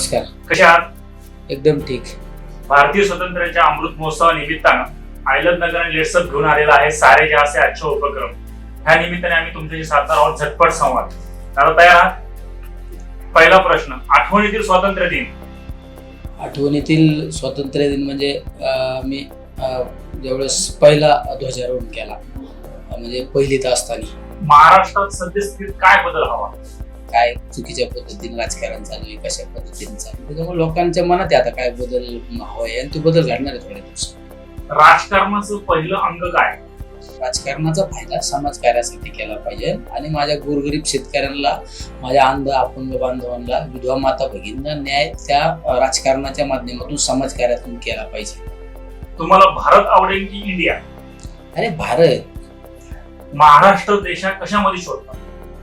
नमस्कार. कसे आहात? एकदम ठीक. भारतीय स्वातंत्र्याच्या अमृत महोत्सवा निमित्तानं आयलद नगर आणि लेट्सअप घेऊन आलेला आहे सारे जहासे आजचा उपक्रम. ह्या निमित्ताने आम्ही तुमच्याशी साधणार आहोत झटपट संवाद. आता तयार आहात? पहिला प्रश्न आठवणीतील स्वातंत्र्य दिन. आठवणीतील स्वातंत्र्य दिन म्हणजे मी ज्यावेळेस पहिला ध्वजारोहण केला म्हणजे पहिलीत असताना महाराष्ट्रात सद्यस्थितीत काय बदल हवा? काय चुकीच्या पद्धतीने राजकारण चालू आहे कशा पद्धतीने चालू त्याच्यामुळे लोकांच्या मनात आता काय बदल हवाय आणि तो बदल घडणार आहे थोड्या दिवसात. राजकारणाचं पहिलं अंग काय? राजकारणाचा फायदा समाजकार्यासाठी केला पाहिजे आणि माझ्या गोरगरीब शेतकऱ्यांना माझ्या अंध अपंग बांधवांना विधवा माता भगिनींना न्याय त्या राजकारणाच्या माध्यमातून समाजकार्यातून केला पाहिजे. तुम्हाला भारत आवडेल की इंडिया? अरे भारत महाराष्ट्र देशात कशामध्ये शोधता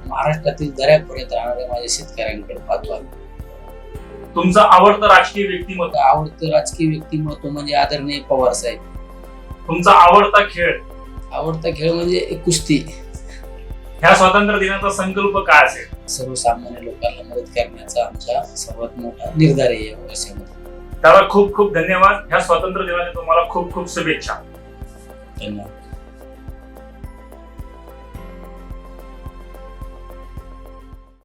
महाराष्ट्रातील दऱ्यापर्यंत राहणाऱ्या माझ्या शेतकऱ्यांकडे पाहतो तुमचं आवडतं राजकीय व्यक्तिमत्व? आवडतं राजकीय व्यक्तिमत्व म्हणजे आदरणीय पवार साहेब. तुमचा आवडता खेळ? आवडता खेळ म्हणजे कुस्ती. ह्या स्वातंत्र्य दिनाचा संकल्प काय असेल? सर्वसामान्य लोकांना मदत करण्याचा आमचा सर्वात मोठा निर्धार आहे या वर्षामध्ये. त्याला खूप खूप धन्यवाद. ह्या स्वातंत्र्य दिनाच्या तुम्हाला खूप खूप शुभेच्छा. धन्यवाद.